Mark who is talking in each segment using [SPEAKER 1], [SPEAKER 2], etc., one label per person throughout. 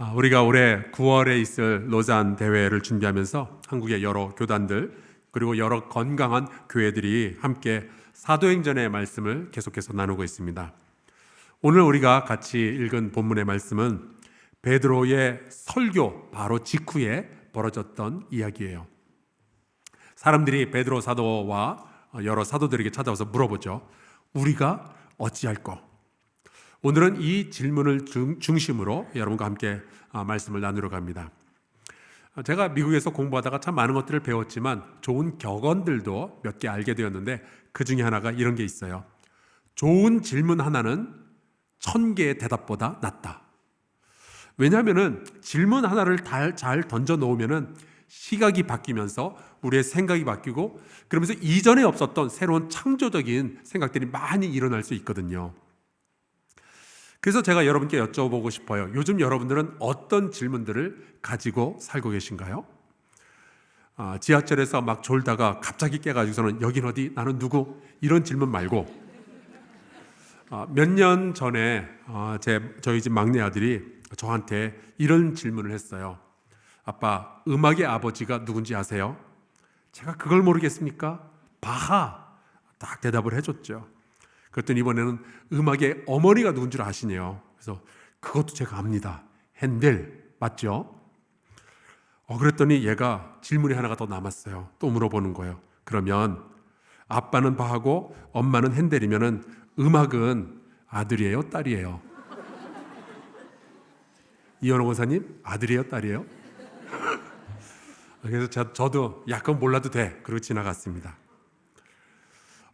[SPEAKER 1] 아, 우리가 올해 9월에 있을 로잔 대회를 준비하면서 한국의 여러 교단들 그리고 여러 건강한 교회들이 함께 사도행전의 말씀을 계속해서 나누고 있습니다. 오늘 우리가 같이 읽은 본문의 말씀은 베드로의 설교 바로 직후에 벌어졌던 이야기예요. 사람들이 베드로 사도와 여러 사도들에게 찾아와서 물어보죠. 우리가 어찌할꼬? 오늘은 이 질문을 중, 중심으로 여러분과 함께 아, 말씀을 나누러 갑니다. 제가 미국에서 공부하다가 참 많은 것들을 배웠지만 좋은 격언들도 몇 개 알게 되었는데 그 중에 하나가 이런 게 있어요. 좋은 질문 하나는 천 개의 대답보다 낫다. 왜냐하면은 질문 하나를 잘 던져 놓으면은 시각이 바뀌면서 우리의 생각이 바뀌고 그러면서 이전에 없었던 새로운 창조적인 생각들이 많이 일어날 수 있거든요. 그래서 제가 여러분께 여쭤보고 싶어요. 요즘 여러분들은 어떤 질문들을 가지고 살고 계신가요? 아, 지하철에서 막 졸다가 갑자기 깨가지고서는 여긴 어디? 나는 누구? 이런 질문 말고 아, 몇년 전에 아, 제 저희 집 막내 아들이 저한테 이런 질문을 했어요. 아빠, 음악의 아버지가 누군지 아세요? 제가 그걸 모르겠습니까? 바하. 딱 대답을 해줬죠. 그랬더니 이번에는 음악의 어머니가 누군 줄 아시네요. 그래서 그것도 제가 압니다. 핸델 맞죠? 어 그랬더니 얘가 질문이 하나가 더 남았어요. 또 물어보는 거예요. 그러면 아빠는 바하고 엄마는 핸델이면은 음악은 아들이에요, 딸이에요? 이현호 권사님 아들이에요, 딸이에요? 그래서 저도 약간 몰라도 돼. 그러고 지나갔습니다.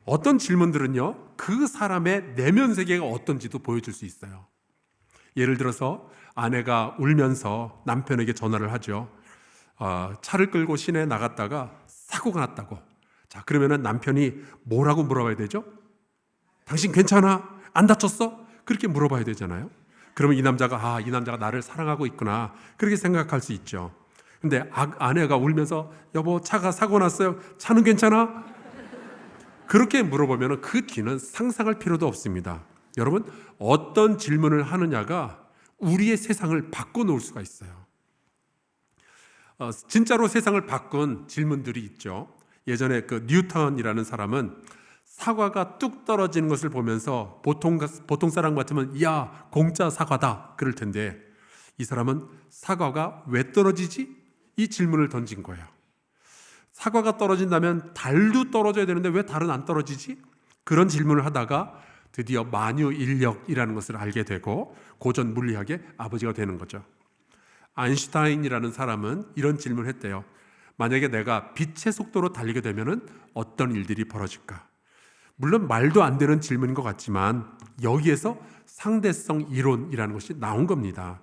[SPEAKER 1] 어떤 질문들은요, 그 사람의 내면 세계가 어떤지도 보여줄 수 있어요. 예를 들어서 아내가 울면서 남편에게 전화를 하죠. 어, 차를 끌고 시내에 나갔다가 사고가 났다고. 자, 그러면은 남편이 뭐라고 물어봐야 되죠? 당신 괜찮아? 안 다쳤어? 그렇게 물어봐야 되잖아요. 그러면 이 남자가 아, 이 남자가 나를 사랑하고 있구나. 그렇게 생각할 수 있죠. 근데 아, 아내가 울면서 여보 차가 사고 났어요. 차는 괜찮아? 그렇게 물어보면 그 뒤는 상상할 필요도 없습니다. 여러분, 어떤 질문을 하느냐가 우리의 세상을 바꿔놓을 수가 있어요. 어, 진짜로 세상을 바꾼 질문들이 있죠. 예전에 그 뉴턴이라는 사람은 사과가 뚝 떨어지는 것을 보면서 보통, 보통 사람 같으면 야, 공짜 사과다. 그럴 텐데 이 사람은 사과가 왜 떨어지지? 이 질문을 던진 거예요. 사과가 떨어진다면 달도 떨어져야 되는데 왜 달은 안 떨어지지? 그런 질문을 하다가 드디어 만유 인력이라는 것을 알게 되고 고전 물리학의 아버지가 되는 거죠. 아인슈타인이라는 사람은 이런 질문을 했대요. 만약에 내가 빛의 속도로 달리게 되면 어떤 일들이 벌어질까? 물론 말도 안 되는 질문인 것 같지만 여기에서 상대성 이론이라는 것이 나온 겁니다.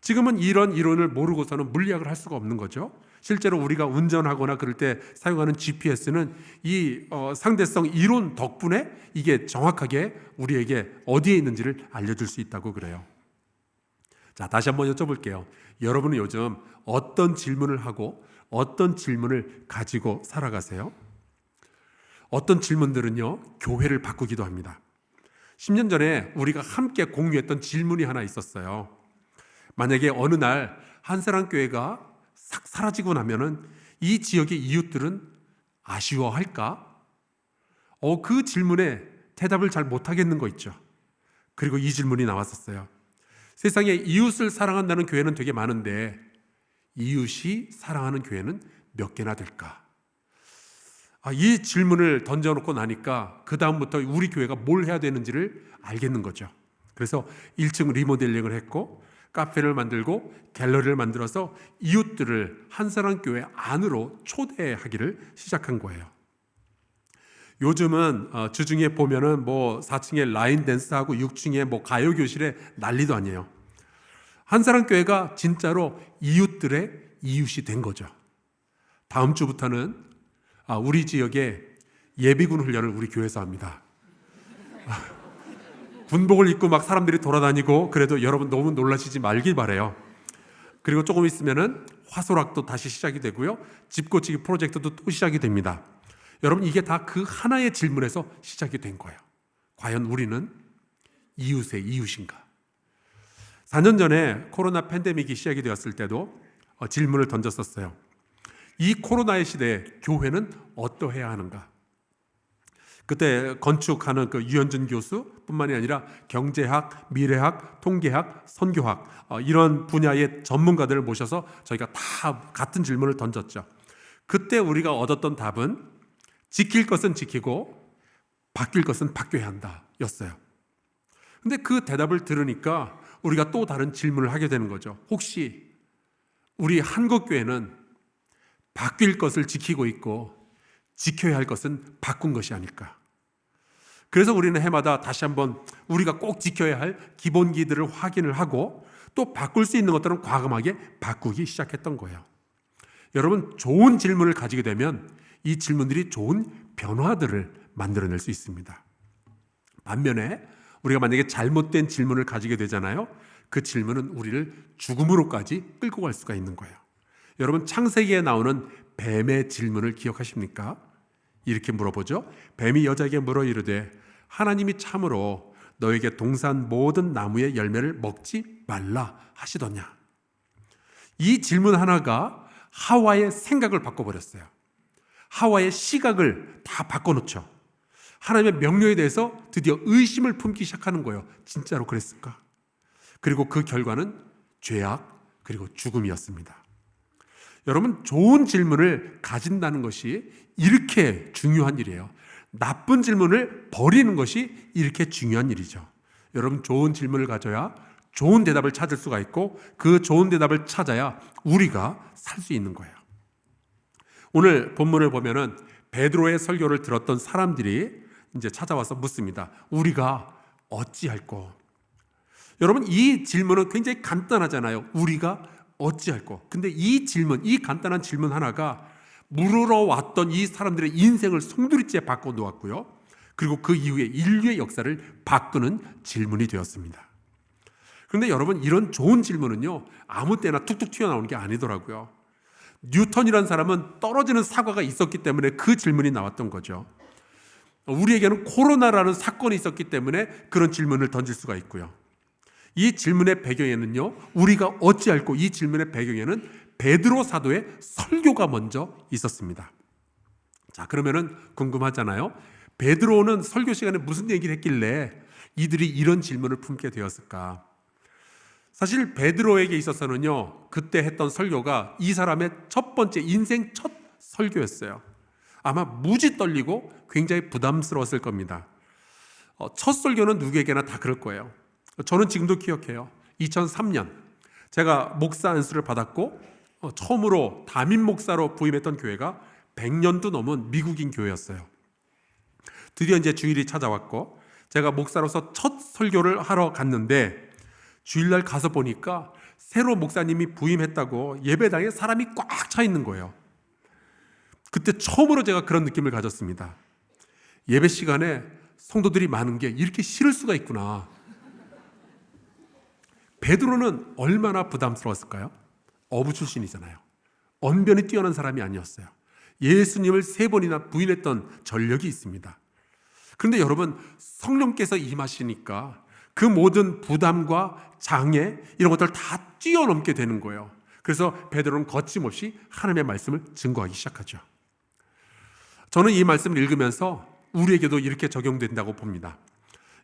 [SPEAKER 1] 지금은 이런 이론을 모르고서는 물리학을 할 수가 없는 거죠. 실제로 우리가 운전하거나 그럴 때 사용하는 GPS는 이 어, 상대성 이론 덕분에 이게 정확하게 우리에게 어디에 있는지를 알려줄 수 있다고 그래요. 자, 다시 한번 여쭤볼게요. 여러분은 요즘 어떤 질문을 하고 어떤 질문을 가지고 살아가세요? 어떤 질문들은요, 교회를 바꾸기도 합니다. 10년 전에 우리가 함께 공유했던 질문이 하나 있었어요. 만약에 어느 날 한사람 교회가 싹 사라지고 나면은 이 지역의 이웃들은 아쉬워할까? 어, 그 질문에 대답을 잘 못하겠는 거 있죠. 그리고 이 질문이 나왔었어요. 세상에 이웃을 사랑한다는 교회는 되게 많은데 이웃이 사랑하는 교회는 몇 개나 될까? 아, 이 질문을 던져놓고 나니까 그 다음부터 우리 교회가 뭘 해야 되는지를 알겠는 거죠. 그래서 1층 리모델링을 했고 카페를 만들고 갤러리를 만들어서 이웃들을 한사람 교회 안으로 초대하기를 시작한 거예요. 요즘은 어, 주중에 보면은 뭐 4층에 라인 댄스하고 6층에 뭐 가요 교실에 난리도 아니에요. 한사람 교회가 진짜로 이웃들의 이웃이 된 거죠. 다음 주부터는 아, 우리 지역에 예비군 훈련을 우리 교회에서 합니다. 군복을 입고 막 사람들이 돌아다니고 그래도 여러분 너무 놀라시지 말길 바래요. 그리고 조금 있으면은 화소락도 다시 시작이 되고요. 집고치기 프로젝트도 또 시작이 됩니다. 여러분 이게 다 그 하나의 질문에서 시작이 된 거예요. 과연 우리는 이웃의 이웃인가? 4년 전에 코로나 팬데믹이 시작이 되었을 때도 어, 질문을 던졌었어요. 이 코로나의 시대에 교회는 어떠해야 하는가? 그때 건축하는 그 유현준 교수뿐만이 아니라 경제학, 미래학, 통계학, 선교학 어, 이런 분야의 전문가들을 모셔서 저희가 다 같은 질문을 던졌죠. 그때 우리가 얻었던 답은 지킬 것은 지키고 바뀔 것은 바뀌어야 한다였어요. 근데 그 대답을 들으니까 우리가 또 다른 질문을 하게 되는 거죠. 혹시 우리 한국 교회는 바뀔 것을 지키고 있고 지켜야 할 것은 바꾼 것이 아닐까? 그래서 우리는 해마다 다시 한번 우리가 꼭 지켜야 할 기본기들을 확인을 하고 또 바꿀 수 있는 것들은 과감하게 바꾸기 시작했던 거예요. 여러분, 좋은 질문을 가지게 되면 이 질문들이 좋은 변화들을 만들어낼 수 있습니다. 반면에 우리가 만약에 잘못된 질문을 가지게 되잖아요. 그 질문은 우리를 죽음으로까지 끌고 갈 수가 있는 거예요. 여러분, 창세기에 나오는 뱀의 질문을 기억하십니까? 이렇게 물어보죠. 뱀이 여자에게 물어 이르되 하나님이 참으로 너에게 동산 모든 나무의 열매를 먹지 말라 하시더냐. 이 질문 하나가 하와의 생각을 바꿔버렸어요. 하와의 시각을 다 바꿔놓죠. 하나님의 명령에 대해서 드디어 의심을 품기 시작하는 거예요. 진짜로 그랬을까? 그리고 그 결과는 죄악 그리고 죽음이었습니다. 여러분 좋은 질문을 가진다는 것이 이렇게 중요한 일이에요. 나쁜 질문을 버리는 것이 이렇게 중요한 일이죠. 여러분 좋은 질문을 가져야 좋은 대답을 찾을 수가 있고 그 좋은 대답을 찾아야 우리가 살 수 있는 거예요. 오늘 본문을 보면은 베드로의 설교를 들었던 사람들이 이제 찾아와서 묻습니다. 우리가 어찌할꼬? 여러분 이 질문은 굉장히 간단하잖아요. 우리가 어찌할꼬? 근데 이 질문, 이 간단한 질문 하나가 물으러 왔던 이 사람들의 인생을 송두리째 바꿔 놓았고요. 그리고 그 이후에 인류의 역사를 바꾸는 질문이 되었습니다. 그런데 여러분 이런 좋은 질문은요 아무 때나 툭툭 튀어나오는 게 아니더라고요. 뉴턴이라는 사람은 떨어지는 사과가 있었기 때문에 그 질문이 나왔던 거죠. 우리에게는 코로나라는 사건이 있었기 때문에 그런 질문을 던질 수가 있고요. 이 질문의 배경에는요, 우리가 어찌 알고 이 질문의 배경에는 베드로 사도의 설교가 먼저 있었습니다. 자, 그러면은 궁금하잖아요. 베드로는 설교 시간에 무슨 얘기를 했길래 이들이 이런 질문을 품게 되었을까? 사실 베드로에게 있어서는요, 그때 했던 설교가 이 사람의 첫 번째 인생 첫 설교였어요. 아마 무지 떨리고 굉장히 부담스러웠을 겁니다. 어, 첫 설교는 누구에게나 다 그럴 거예요. 저는 지금도 기억해요. 2003년 제가 목사 안수를 받았고 어, 처음으로 담임 목사로 부임했던 교회가 100년도 넘은 미국인 교회였어요. 드디어 이제 주일이 찾아왔고 제가 목사로서 첫 설교를 하러 갔는데 주일날 가서 보니까 새로 목사님이 부임했다고 예배당에 사람이 꽉 차 있는 거예요. 그때 처음으로 제가 그런 느낌을 가졌습니다. 예배 시간에 성도들이 많은 게 이렇게 싫을 수가 있구나. 베드로는 얼마나 부담스러웠을까요? 어부 출신이잖아요. 언변이 뛰어난 사람이 아니었어요. 예수님을 세 번이나 부인했던 전력이 있습니다. 그런데 여러분 성령께서 임하시니까 그 모든 부담과 장애 이런 것들 다 뛰어넘게 되는 거예요. 그래서 베드로는 거침없이 하나님의 말씀을 증거하기 시작하죠. 저는 이 말씀을 읽으면서 우리에게도 이렇게 적용된다고 봅니다.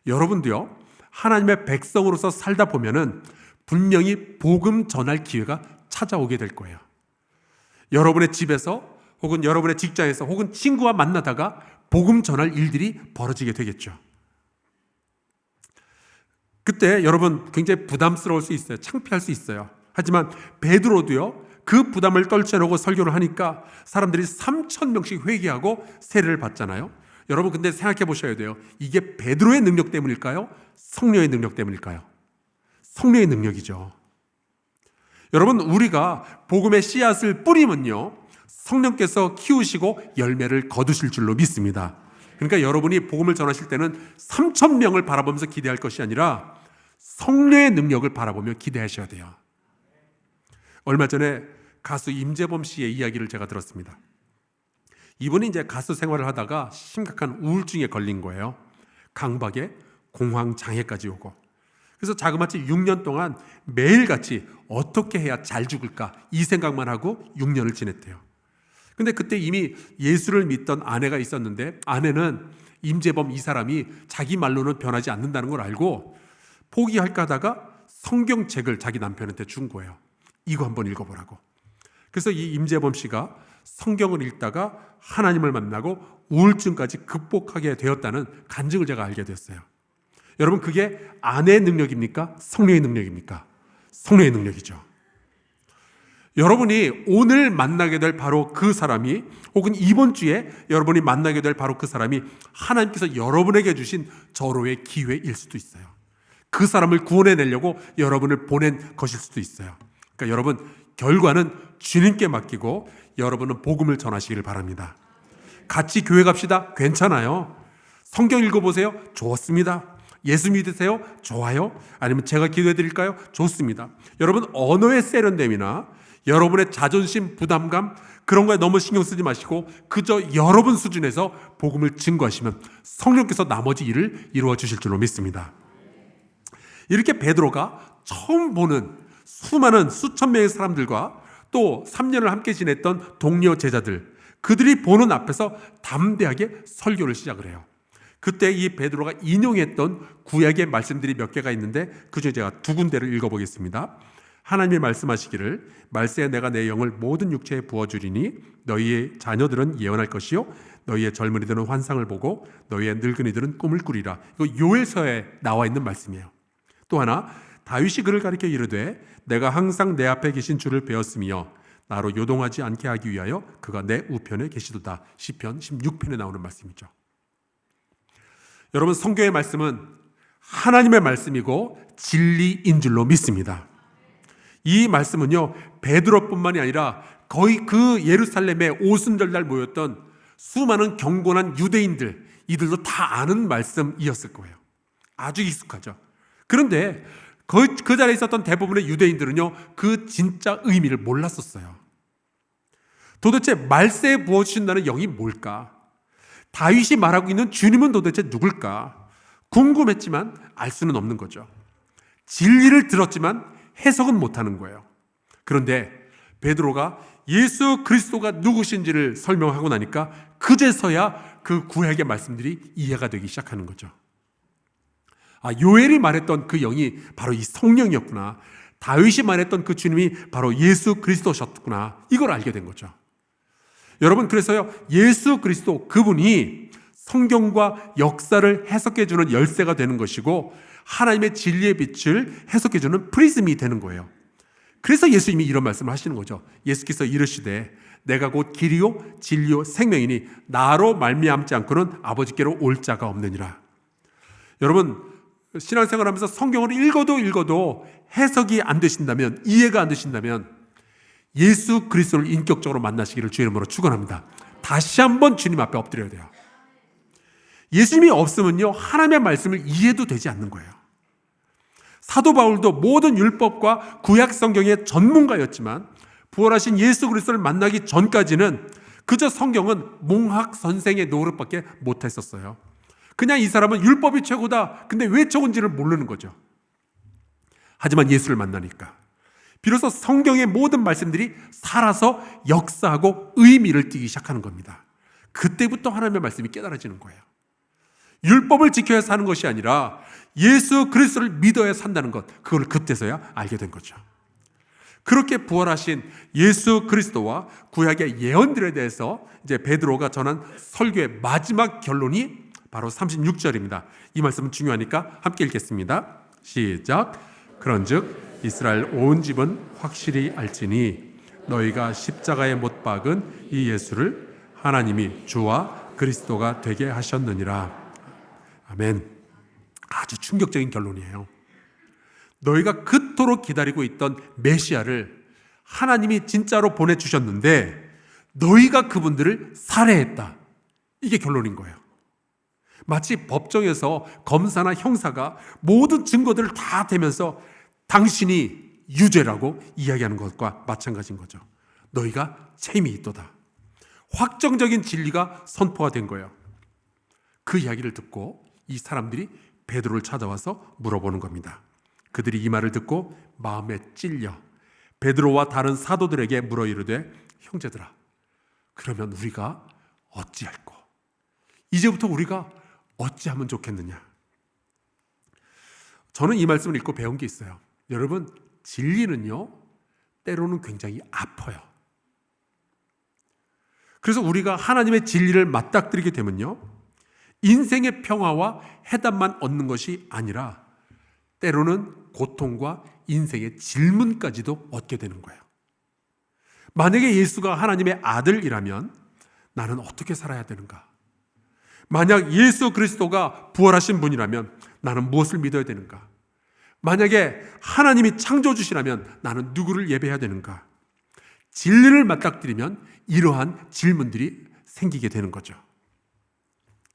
[SPEAKER 1] 여러분도요, 하나님의 백성으로서 살다 보면은 분명히 복음 전할 기회가 찾아오게 될 거예요. 여러분의 집에서 혹은 여러분의 직장에서 혹은 친구와 만나다가 복음 전할 일들이 벌어지게 되겠죠. 그때 여러분 굉장히 부담스러울 수 있어요. 창피할 수 있어요. 하지만 베드로도요. 그 부담을 떨쳐놓고 설교를 하니까 사람들이 3천 명씩 회개하고 세례를 받잖아요. 여러분 근데 생각해 보셔야 돼요. 이게 베드로의 능력 때문일까요? 성령의 능력 때문일까요? 성령의 능력이죠. 여러분 우리가 복음의 씨앗을 뿌리면요. 성령께서 키우시고 열매를 거두실 줄로 믿습니다. 그러니까 여러분이 복음을 전하실 때는 3천 명을 바라보면서 기대할 것이 아니라 성령의 능력을 바라보며 기대하셔야 돼요. 얼마 전에 가수 임재범 씨의 이야기를 제가 들었습니다. 이분이 이제 가수 생활을 하다가 심각한 우울증에 걸린 거예요. 강박에 공황 장애까지 오고. 그래서 자그마치 6년 동안 매일같이 어떻게 해야 잘 죽을까 이 생각만 하고 6년을 지냈대요. 근데 그때 이미 예수를 믿던 아내가 있었는데 아내는 임재범 이 사람이 자기 말로는 변하지 않는다는 걸 알고 포기할까 하다가 성경책을 자기 남편한테 준 거예요. 이거 한번 읽어보라고. 그래서 이 임재범 씨가 성경을 읽다가 하나님을 만나고 우울증까지 극복하게 되었다는 간증을 제가 알게 됐어요. 여러분 그게 아내의 능력입니까? 성령의 능력입니까? 성령의 능력이죠. 여러분이 오늘 만나게 될 바로 그 사람이 혹은 이번 주에 여러분이 만나게 될 바로 그 사람이 하나님께서 여러분에게 주신 절호의 기회일 수도 있어요. 그 사람을 구원해 내려고 여러분을 보낸 것일 수도 있어요. 그러니까 여러분 결과는 주님께 맡기고 여러분은 복음을 전하시기를 바랍니다. 같이 교회 갑시다. 괜찮아요. 성경 읽어보세요. 좋습니다. 예수 믿으세요? 좋아요. 아니면 제가 기도해 드릴까요? 좋습니다. 여러분 언어의 세련됨이나 여러분의 자존심 부담감 그런 거에 너무 신경 쓰지 마시고 그저 여러분 수준에서 복음을 증거하시면 성령께서 나머지 일을 이루어 주실 줄로 믿습니다. 이렇게 베드로가 처음 보는 수많은 수천 명의 사람들과 또 3년을 함께 지냈던 동료 제자들 그들이 보는 앞에서 담대하게 설교를 시작을 해요. 그때 이 베드로가 인용했던 구약의 말씀들이 몇 개가 있는데 그중에 제가 두 군데를 읽어보겠습니다. 하나님이 말씀하시기를 말세에 내가 내 영을 모든 육체에 부어주리니 너희의 자녀들은 예언할 것이요 너희의 젊은이들은 환상을 보고 너희의 늙은이들은 꿈을 꾸리라. 이거 요엘서에 나와 있는 말씀이에요. 또 하나 다윗이 그를 가리켜 이르되 내가 항상 내 앞에 계신 주를 배웠으며 나로 요동하지 않게 하기 위하여 그가 내 우편에 계시도다. 시편 16편에 나오는 말씀이죠. 여러분 성경의 말씀은 하나님의 말씀이고 진리인 줄로 믿습니다. 이 말씀은요 베드로뿐만이 아니라 거의 그 예루살렘에 오순절날 모였던 수많은 경건한 유대인들 이들도 다 아는 말씀이었을 거예요. 아주 익숙하죠. 그런데 그, 그 자리에 있었던 대부분의 유대인들은요 그 진짜 의미를 몰랐었어요. 도대체 말세에 부어주신다는 영이 뭘까? 다윗이 말하고 있는 주님은 도대체 누굴까? 궁금했지만 알 수는 없는 거죠. 진리를 들었지만 해석은 못하는 거예요. 그런데 베드로가 예수 그리스도가 누구신지를 설명하고 나니까 그제서야 그 구약의 말씀들이 이해가 되기 시작하는 거죠. 아, 요엘이 말했던 그 영이 바로 이 성령이었구나. 다윗이 말했던 그 주님이 바로 예수 그리스도셨구나. 이걸 알게 된 거죠. 여러분 그래서요 예수 그리스도 그분이 성경과 역사를 해석해 주는 열쇠가 되는 것이고 하나님의 진리의 빛을 해석해 주는 프리즘이 되는 거예요. 그래서 예수님이 이런 말씀을 하시는 거죠. 예수께서 이르시되 내가 곧 길이요 진리요 생명이니 나로 말미암지 않고는 아버지께로 올 자가 없느니라. 여러분 신앙생활 하면서 성경을 읽어도 읽어도 해석이 안 되신다면 이해가 안 되신다면 예수 그리스도를 인격적으로 만나시기를 주의 이름으로 축원합니다. 다시 한번 주님 앞에 엎드려야 돼요. 예수님이 없으면요 하나님의 말씀을 이해도 되지 않는 거예요. 사도 바울도 모든 율법과 구약 성경의 전문가였지만 부활하신 예수 그리스도를 만나기 전까지는 그저 성경은 몽학 선생의 노릇밖에 못했었어요. 그냥 이 사람은 율법이 최고다. 근데 왜 적은지를 모르는 거죠. 하지만 예수를 만나니까 비로소 성경의 모든 말씀들이 살아서 역사하고 의미를 띠기 시작하는 겁니다. 그때부터 하나님의 말씀이 깨달아지는 거예요. 율법을 지켜야 사는 것이 아니라 예수 그리스도를 믿어야 산다는 것, 그걸 그때서야 알게 된 거죠. 그렇게 부활하신 예수 그리스도와 구약의 예언들에 대해서 이제 베드로가 전한 설교의 마지막 결론이 바로 36절입니다. 이 말씀은 중요하니까 함께 읽겠습니다. 시작. 그런즉 이스라엘 온 집은 확실히 알지니 너희가 십자가에 못 박은 이 예수를 하나님이 주와 그리스도가 되게 하셨느니라. 아멘. 아주 충격적인 결론이에요. 너희가 그토록 기다리고 있던 메시아를 하나님이 진짜로 보내주셨는데 너희가 그분들을 살해했다. 이게 결론인 거예요. 마치 법정에서 검사나 형사가 모든 증거들을 다 대면서 당신이 유죄라고 이야기하는 것과 마찬가지인 거죠. 너희가 책임이 있도다. 확정적인 진리가 선포가 된 거예요. 그 이야기를 듣고 이 사람들이 베드로를 찾아와서 물어보는 겁니다. 그들이 이 말을 듣고 마음에 찔려 베드로와 다른 사도들에게 물어 이르되 형제들아 그러면 우리가 어찌할꼬 이제부터 우리가 어찌하면 좋겠느냐 저는 이 말씀을 읽고 배운 게 있어요 여러분 진리는요 때로는 굉장히 아파요 그래서 우리가 하나님의 진리를 맞닥뜨리게 되면요 인생의 평화와 해답만 얻는 것이 아니라 때로는 고통과 인생의 질문까지도 얻게 되는 거예요. 만약에 예수가 하나님의 아들이라면 나는 어떻게 살아야 되는가? 만약 예수 그리스도가 부활하신 분이라면 나는 무엇을 믿어야 되는가? 만약에 하나님이 창조주시라면 나는 누구를 예배해야 되는가? 진리를 맞닥뜨리면 이러한 질문들이 생기게 되는 거죠.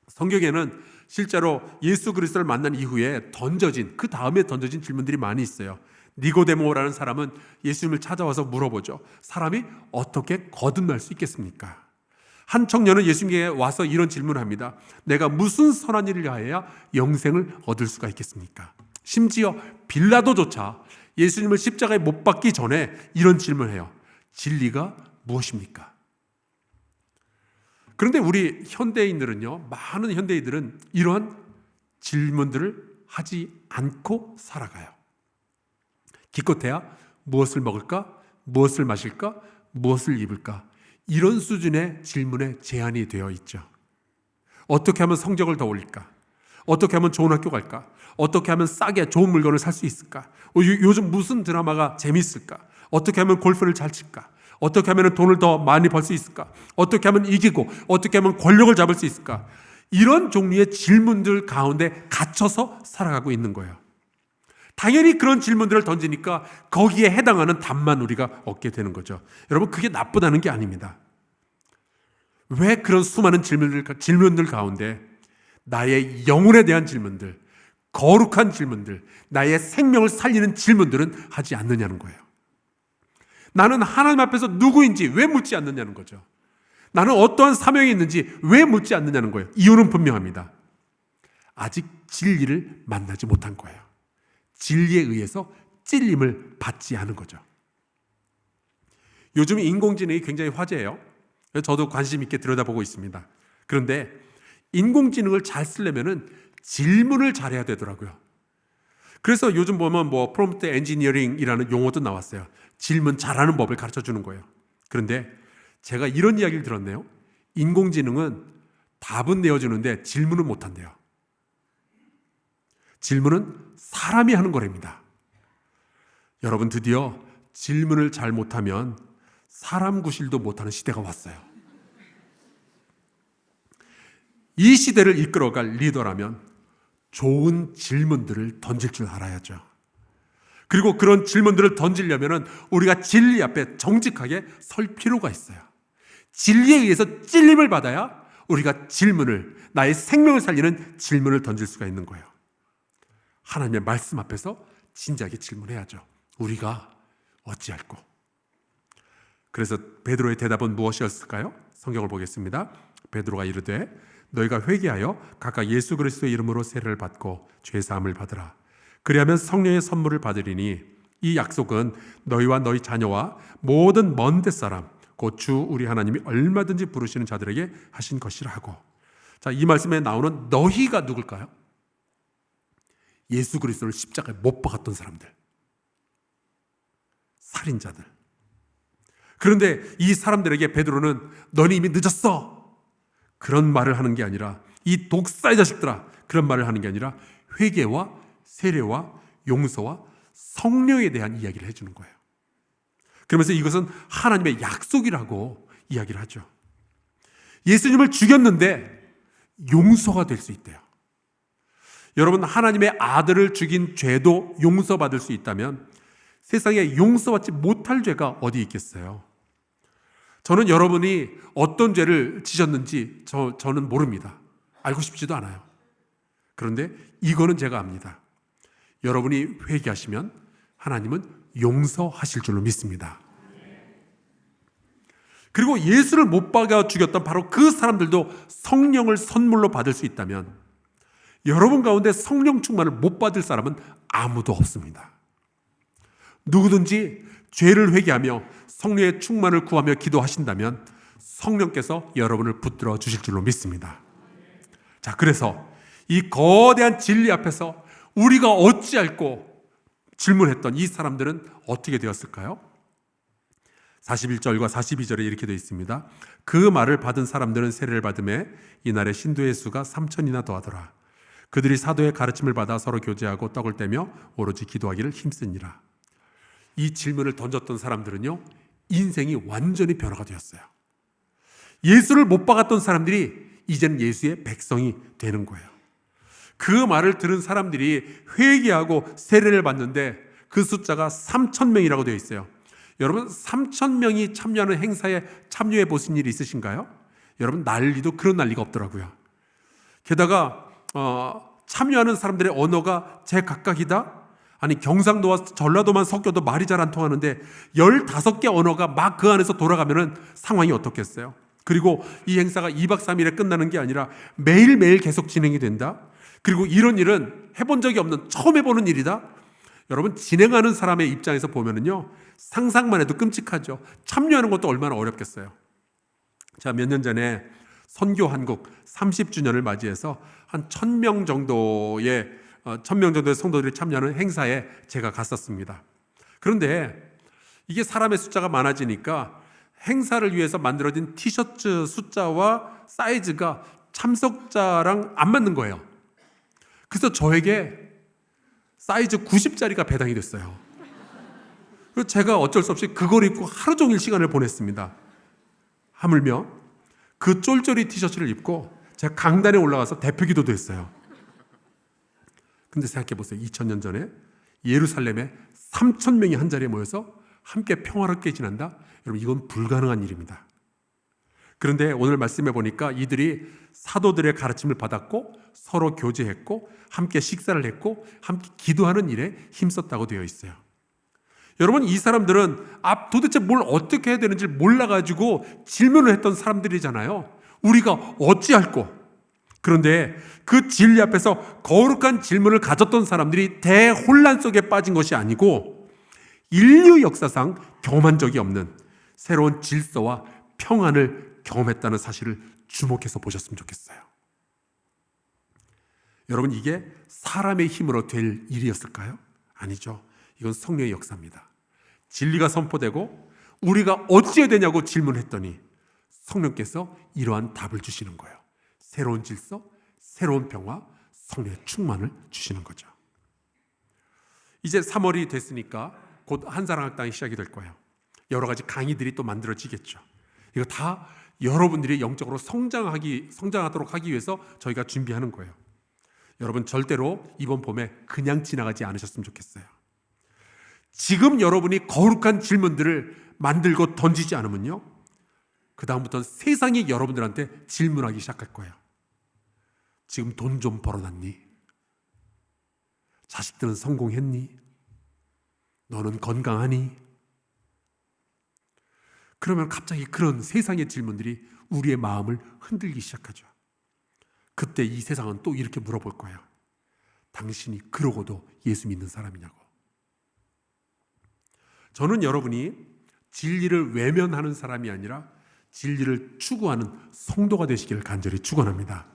[SPEAKER 1] 성경에는 실제로 예수 그리스도를 만난 이후에 던져진 그 다음에 던져진 질문들이 많이 있어요. 니고데모라는 사람은 예수님을 찾아와서 물어보죠. 사람이 어떻게 거듭날 수 있겠습니까? 한 청년은 예수님께 와서 이런 질문을 합니다. 내가 무슨 선한 일을 하여야 영생을 얻을 수가 있겠습니까? 심지어 빌라도조차 예수님을 십자가에 못 박기 전에 이런 질문을 해요. 진리가 무엇입니까? 그런데 우리 현대인들은요, 많은 현대인들은 이러한 질문들을 하지 않고 살아가요. 기껏해야 무엇을 먹을까? 무엇을 마실까? 무엇을 입을까? 이런 수준의 질문에 제한이 되어 있죠. 어떻게 하면 성적을 더 올릴까? 어떻게 하면 좋은 학교 갈까? 어떻게 하면 싸게 좋은 물건을 살 수 있을까? 어, 요즘 무슨 드라마가 재밌을까? 어떻게 하면 골프를 잘 칠까? 어떻게 하면 돈을 더 많이 벌 수 있을까? 어떻게 하면 이기고, 어떻게 하면 권력을 잡을 수 있을까? 이런 종류의 질문들 가운데 갇혀서 살아가고 있는 거예요. 당연히 그런 질문들을 던지니까 거기에 해당하는 답만 우리가 얻게 되는 거죠. 여러분, 그게 나쁘다는 게 아닙니다. 왜 그런 수많은 질문들, 질문들 가운데 나의 영혼에 대한 질문들, 거룩한 질문들, 나의 생명을 살리는 질문들은 하지 않느냐는 거예요. 나는 하나님 앞에서 누구인지 왜 묻지 않느냐는 거죠. 나는 어떠한 사명이 있는지 왜 묻지 않느냐는 거예요. 이유는 분명합니다. 아직 진리를 만나지 못한 거예요. 진리에 의해서 찔림을 받지 않은 거죠. 요즘 인공지능이 굉장히 화제예요. 저도 관심 있게 들여다보고 있습니다. 그런데 인공지능을 잘 쓰려면은 질문을 잘해야 되더라고요. 그래서 요즘 보면 뭐 프롬프트 엔지니어링이라는 용어도 나왔어요. 질문 잘하는 법을 가르쳐 주는 거예요. 그런데 제가 이런 이야기를 들었네요. 인공지능은 답은 내어주는데 질문은 못한대요. 질문은 사람이 하는 거랍니다. 여러분 드디어 질문을 잘 못하면 사람 구실도 못하는 시대가 왔어요. 이 시대를 이끌어갈 리더라면 좋은 질문들을 던질 줄 알아야죠. 그리고 그런 질문들을 던지려면 우리가 진리 앞에 정직하게 설 필요가 있어요. 진리에 의해서 찔림을 받아야 우리가 질문을, 나의 생명을 살리는 질문을 던질 수가 있는 거예요. 하나님의 말씀 앞에서 진지하게 질문해야죠. 우리가 어찌할꼬? 그래서 베드로의 대답은 무엇이었을까요? 성경을 보겠습니다. 베드로가 이르되 너희가 회개하여 각각 예수 그리스도의 이름으로 세례를 받고 죄 사함을 받으라. 그리하면 성령의 선물을 받으리니 이 약속은 너희와 너희 자녀와 모든 먼데 사람 곧 주 우리 하나님이 얼마든지 부르시는 자들에게 하신 것이라 하고 자, 이 말씀에 나오는 너희가 누굴까요? 예수 그리스도를 십자가에 못 박았던 사람들. 살인자들. 그런데 이 사람들에게 베드로는 너는 이미 늦었어. 그런 말을 하는 게 아니라 이 독사의 자식들아 그런 말을 하는 게 아니라 회개와 세례와 용서와 성령에 대한 이야기를 해주는 거예요. 그러면서 이것은 하나님의 약속이라고 이야기를 하죠. 예수님을 죽였는데 용서가 될 수 있대요. 여러분, 하나님의 아들을 죽인 죄도 용서받을 수 있다면 세상에 용서받지 못할 죄가 어디 있겠어요? 저는 여러분이 어떤 죄를 지셨는지 저, 저는 모릅니다. 알고 싶지도 않아요. 그런데 이거는 제가 압니다. 여러분이 회개하시면 하나님은 용서하실 줄로 믿습니다. 그리고 예수를 못 박아 죽였던 바로 그 사람들도 성령을 선물로 받을 수 있다면 여러분 가운데 성령 충만을 못 받을 사람은 아무도 없습니다. 누구든지 죄를 회개하며 성령의 충만을 구하며 기도하신다면 성령께서 여러분을 붙들어 주실 줄로 믿습니다. 자, 그래서 이 거대한 진리 앞에서 우리가 어찌할꼬 질문했던 이 사람들은 어떻게 되었을까요? 41절과 42절에 이렇게 되어 있습니다. 그 말을 받은 사람들은 세례를 받음에 이날의 신도의 수가 3천이나 더하더라. 그들이 사도의 가르침을 받아 서로 교제하고 떡을 떼며 오로지 기도하기를 힘쓰니라. 이 질문을 던졌던 사람들은요, 인생이 완전히 변화가 되었어요. 예수를 못 박았던 사람들이 이제는 예수의 백성이 되는 거예요. 그 말을 들은 사람들이 회개하고 세례를 받는데 그 숫자가 3천 명이라고 되어 있어요. 여러분 3천 명이 참여하는 행사에 참여해 보신 일이 있으신가요? 여러분 난리도 그런 난리가 없더라고요. 게다가 어, 참여하는 사람들의 언어가 제각각이다. 아니 경상도와 전라도만 섞여도 말이 잘 안 통하는데 15개 언어가 막 그 안에서 돌아가면은 상황이 어떻겠어요? 그리고 이 행사가 2박 3일에 끝나는 게 아니라 매일매일 계속 진행이 된다. 그리고 이런 일은 해본 적이 없는 처음 해보는 일이다. 여러분 진행하는 사람의 입장에서 보면은요 상상만 해도 끔찍하죠. 참여하는 것도 얼마나 어렵겠어요. 자, 몇 년 전에 선교 한국 30주년을 맞이해서 한 1000명 정도의 어, 1000명 정도의 성도들이 참여하는 행사에 제가 갔었습니다. 그런데 이게 사람의 숫자가 많아지니까 행사를 위해서 만들어진 티셔츠 숫자와 사이즈가 참석자랑 안 맞는 거예요. 그래서 저에게 사이즈 90짜리가 배당이 됐어요. 그래서 제가 어쩔 수 없이 그걸 입고 하루 종일 시간을 보냈습니다. 하물며 그 쫄쫄이 티셔츠를 입고 제가 강단에 올라가서 대표 기도도 했어요. 근데 생각해 보세요. 2000년 전에 예루살렘에 3천 명이 한 자리에 모여서 함께 평화롭게 지낸다? 여러분 이건 불가능한 일입니다. 그런데 오늘 말씀해 보니까 이들이 사도들의 가르침을 받았고 서로 교제했고 함께 식사를 했고 함께 기도하는 일에 힘썼다고 되어 있어요. 여러분 이 사람들은 앞 도대체 뭘 어떻게 해야 되는지 몰라 가지고 질문을 했던 사람들이잖아요. 우리가 어찌할꼬? 그런데 그 진리 앞에서 거룩한 질문을 가졌던 사람들이 대혼란 속에 빠진 것이 아니고 인류 역사상 경험한 적이 없는 새로운 질서와 평안을 경험했다는 사실을 주목해서 보셨으면 좋겠어요. 여러분 이게 사람의 힘으로 될 일이었을까요? 아니죠. 이건 성령의 역사입니다. 진리가 선포되고 우리가 어찌해야 되냐고 질문했더니 성령께서 이러한 답을 주시는 거예요. 새로운 질서, 새로운 평화, 성령의 충만을 주시는 거죠. 이제 3월이 됐으니까 곧 한사랑학당이 시작이 될 거예요. 여러 가지 강의들이 또 만들어지겠죠. 이거 다 여러분들이 영적으로 성장하기 성장하도록 하기 위해서 저희가 준비하는 거예요. 여러분 절대로 이번 봄에 그냥 지나가지 않으셨으면 좋겠어요. 지금 여러분이 거룩한 질문들을 만들고 던지지 않으면요. 그 다음부터는 세상이 여러분들한테 질문하기 시작할 거예요. 지금 돈 좀 벌어놨니? 자식들은 성공했니? 너는 건강하니? 그러면 갑자기 그런 세상의 질문들이 우리의 마음을 흔들기 시작하죠. 그때 이 세상은 또 이렇게 물어볼 거예요. 당신이 그러고도 예수 믿는 사람이냐고. 저는 여러분이 진리를 외면하는 사람이 아니라 진리를 추구하는 성도가 되시기를 간절히 축원합니다.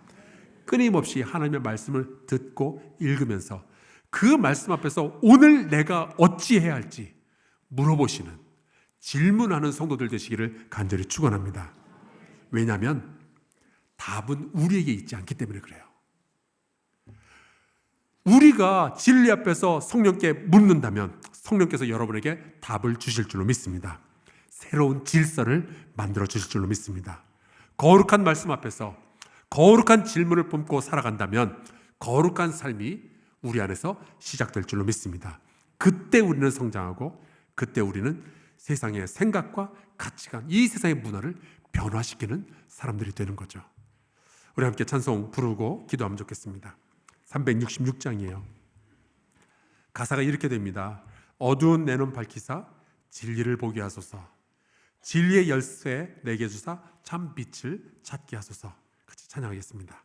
[SPEAKER 1] 끊임없이 하나님의 말씀을 듣고 읽으면서 그 말씀 앞에서 오늘 내가 어찌해야 할지 물어보시는 질문하는 성도들 되시기를 간절히 축원합니다. 왜냐하면 답은 우리에게 있지 않기 때문에 그래요. 우리가 진리 앞에서 성령께 묻는다면 성령께서 여러분에게 답을 주실 줄로 믿습니다. 새로운 질서를 만들어 주실 줄로 믿습니다. 거룩한 말씀 앞에서 거룩한 질문을 품고 살아간다면 거룩한 삶이 우리 안에서 시작될 줄로 믿습니다. 그때 우리는 성장하고 그때 우리는 세상의 생각과 가치관, 이 세상의 문화를 변화시키는 사람들이 되는 거죠. 우리 함께 찬송 부르고 기도하면 좋겠습니다. 366장이에요. 가사가 이렇게 됩니다. 어두운 내눈 밝히사 진리를 보게 하소서. 진리의 열쇠 내게 주사 참 빛을 찾게 하소서. 같이 찬양하겠습니다.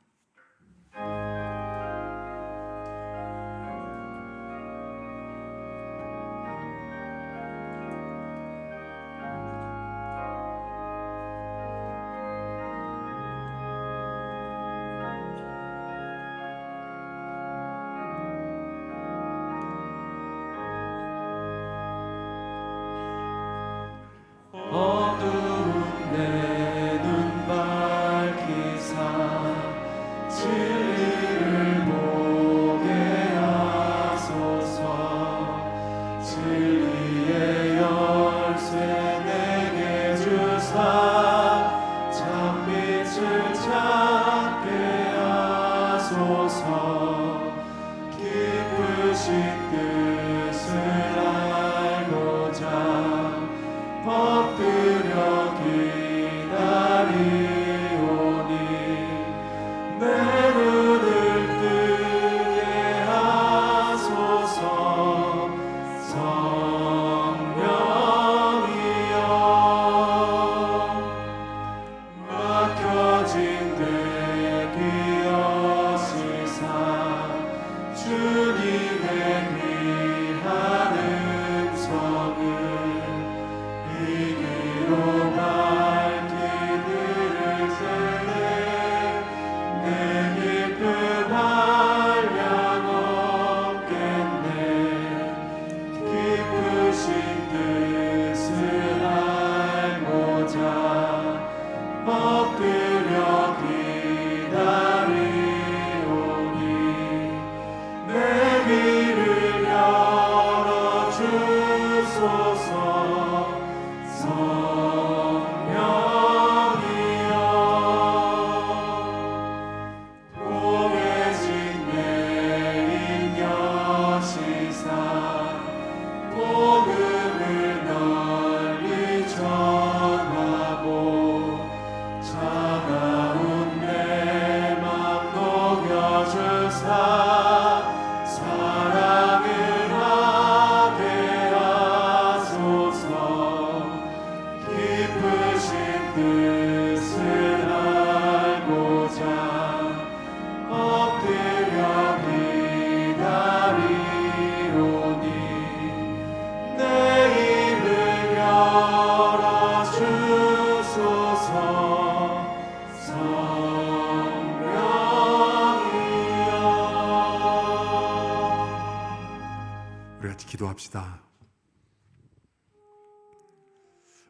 [SPEAKER 1] 기도합시다.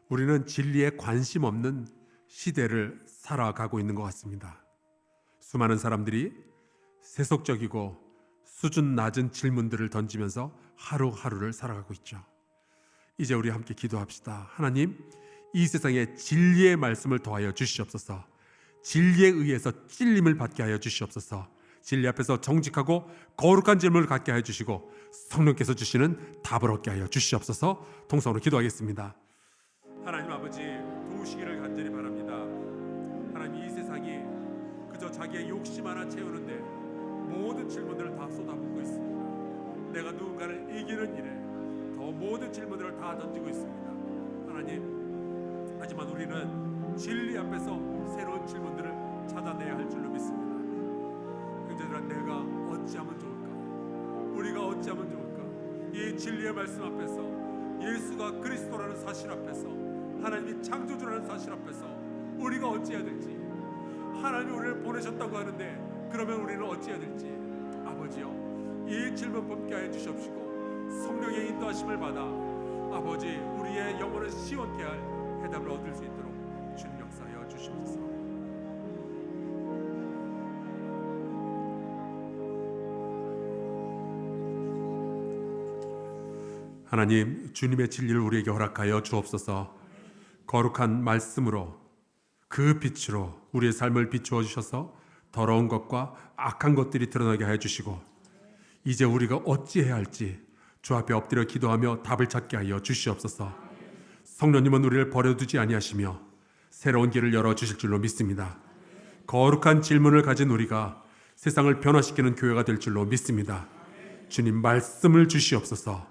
[SPEAKER 1] 우리는 진리에 관심 없는 시대를 살아가고 있는 것 같습니다. 수많은 사람들이 세속적이고 수준 낮은 질문들을 던지면서 하루하루를 살아가고 있죠. 이제 우리 함께 기도합시다. 하나님, 이 세상에 진리의 말씀을 더하여 주시옵소서. 진리에 의해서 찔림을 받게 하여 주시옵소서. 진리 앞에서 정직하고 거룩한 질문을 갖게 하여 주시고 성령께서 주시는 답을 얻게 하여 주시옵소서. 통성으로 기도하겠습니다. 하나님 아버지 도우시기를 간절히 바랍니다. 하나님 이 세상이 그저 자기의 욕심 하나 채우는데 모든 질문들을 다 쏟아붓고 있습니다. 내가 누군가를 이기는 일에 더 모든 질문들을 다 던지고 있습니다. 하나님, 하지만 우리는 진리 앞에서 새로운 질문들을 찾아내야 할 줄로 믿습니다. 형제들아, 내가 어찌하면 좋을까? 우리가 어찌하면 좋을까? 이 진리의 말씀 앞에서 예수가 그리스도라는 사실 앞에서 하나님이 창조주라는 사실 앞에서 우리가 어찌해야 될지 하나님이 우리를 보내셨다고 하는데 그러면 우리는 어찌해야 될지 아버지요 이 질문 품게 하여 주시옵시고 성령의 인도하심을 받아 아버지 우리의 영혼을 시원케 할 해답을 얻을 수 있도록 주님 역사하여 주시옵소서 하나님 주님의 진리를 우리에게 허락하여 주옵소서 거룩한 말씀으로 그 빛으로 우리의 삶을 비추어 주셔서 더러운 것과 악한 것들이 드러나게 하여 주시고 이제 우리가 어찌해야 할지 주 앞에 엎드려 기도하며 답을 찾게 하여 주시옵소서. 성령님은 우리를 버려두지 아니하시며 새로운 길을 열어 주실 줄로 믿습니다. 거룩한 질문을 가진 우리가 세상을 변화시키는 교회가 될 줄로 믿습니다. 주님 말씀을 주시옵소서.